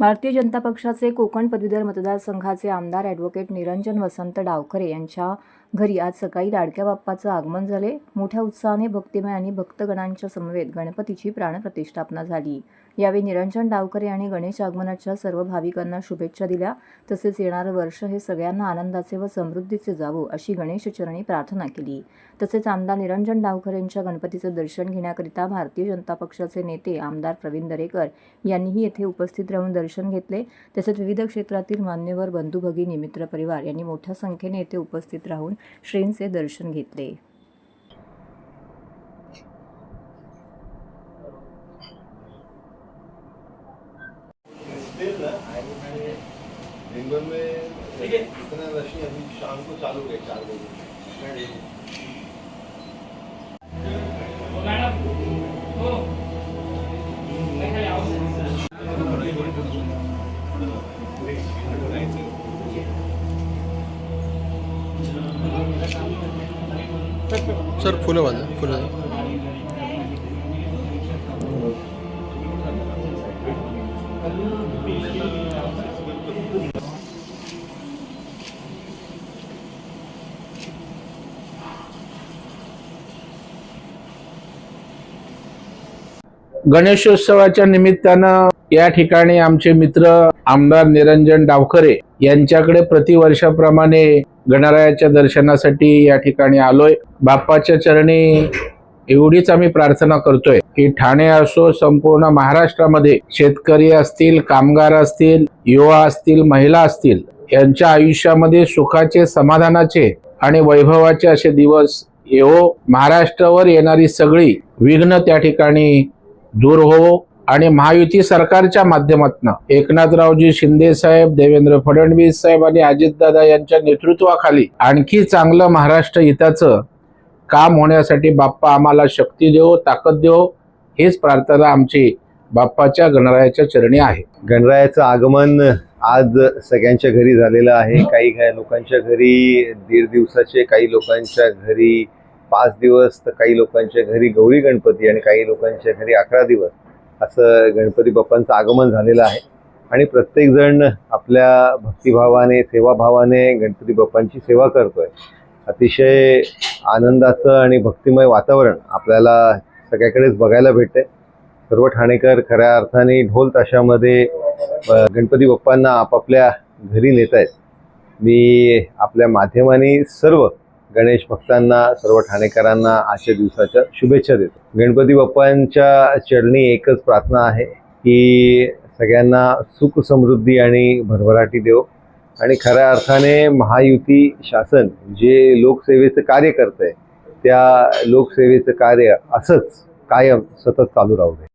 भारतीय जनता पक्षाचे कोकण पदवीधर मतदारसंघाचे आमदार ॲडव्होकेट निरंजन वसंत डावखरे यांच्या घरी आज सकाळी लाडक्या बाप्पाचं आगमन झाले. मोठ्या उत्साहाने भक्तिमय आणि भक्तगणांच्या समवेत गणपतीची प्राणप्रतिष्ठापना झाली. यावेळी निरंजन डावकरे यांनी गणेश आगमनाच्या सर्व भाविकांना शुभेच्छा दिल्या. तसेच येणारं वर्ष हे सगळ्यांना आनंदाचे व समृद्धीचे जावो अशी गणेशचरणी प्रार्थना केली. तसेच आमदार निरंजन डावकर यांच्या गणपतीचं दर्शन घेण्याकरिता भारतीय जनता पक्षाचे नेते आमदार प्रवीण दरेकर यांनीही येथे उपस्थित राहून दर्शन घेतले. तसेच विविध क्षेत्रातील मान्यवर बंधू भगिनी मित्र परिवार यांनी मोठ्या संख्येने येथे उपस्थित राहून श्रींचे दर्शन घेतले भर में इतना रश अभी शाम को चालू है चार बजे। सर फुलं वाजा फुलं. गणेशोत्सवाच्या निमित्तानं या ठिकाणी आमचे मित्र आमदार निरंजन डावखरे यांच्याकडे प्रतिवर्षाप्रमाणे गणरायाच्या दर्शनासाठी या ठिकाणी आलोय. बाप्पाच्या चरणी एवढीच आम्ही प्रार्थना करतोय की ठाणे असो संपूर्ण महाराष्ट्रामध्ये शेतकरी असतील कामगार असतील युवा असतील महिला असतील यांच्या आयुष्यामध्ये सुखाचे समाधानाचे आणि वैभवाचे असे दिवस येवो. महाराष्ट्रावर येणारी सगळी विघ्न त्या ठिकाणी दूर हो आणि महायुती सरकारच्या माध्यमातून एकनाथरावजी शिंदे साहेब देवेंद्र फडणवीस साहेब आणि अजितदादा यांच्या नेतृत्वाखाली आणखी चांगलं महाराष्ट्र हिताचं काम होण्यासाठी बाप्पा आम्हाला शक्ती देव ताकद देव हीच प्रार्थना आमची बाप्पाच्या गणरायाच्या चरणी आहे. गणरायाचं आगमन आज सगळ्यांच्या घरी झालेलं आहे. काही काही लोकांच्या घरी दीड दिवसाचे काही लोकांच्या घरी पाच दिवस तर काही लोकांच्या घरी गौरी गणपती आणि काही लोकांच्या घरी अकरा दिवस असं गणपती बाप्पांचं आगमन झालेलं आहे. आणि प्रत्येकजण आपल्या भक्तिभावाने सेवाभावाने गणपती बाप्पांची सेवा करतोय. अतिशय आनंदाचं आणि भक्तिमय वातावरण आपल्याला सगळ्याकडेच बघायला भेटते सर्व ठाणेकर खऱ्या अर्थाने ढोल ताशामध्ये गणपती बाप्पांना आपापल्या घरी नेत आहेत मी आपल्या माध्यमाने सर्व गणेश भक्तांना सर्व ठाणेकरांना आजच्या दिवसाच्या शुभेच्छा देतो. गणपती बाप्पांच्या चरणी एकच प्रार्थना आहे की सगळ्यांना सुख समृद्धी आणि भरभराटी देव. आणि खऱ्या अर्थाने महायुती शासन जे लोकसेवेचं कार्य करतंय त्या लोकसेवेचं कार्य असंच कायम सतत चालू राहू दे.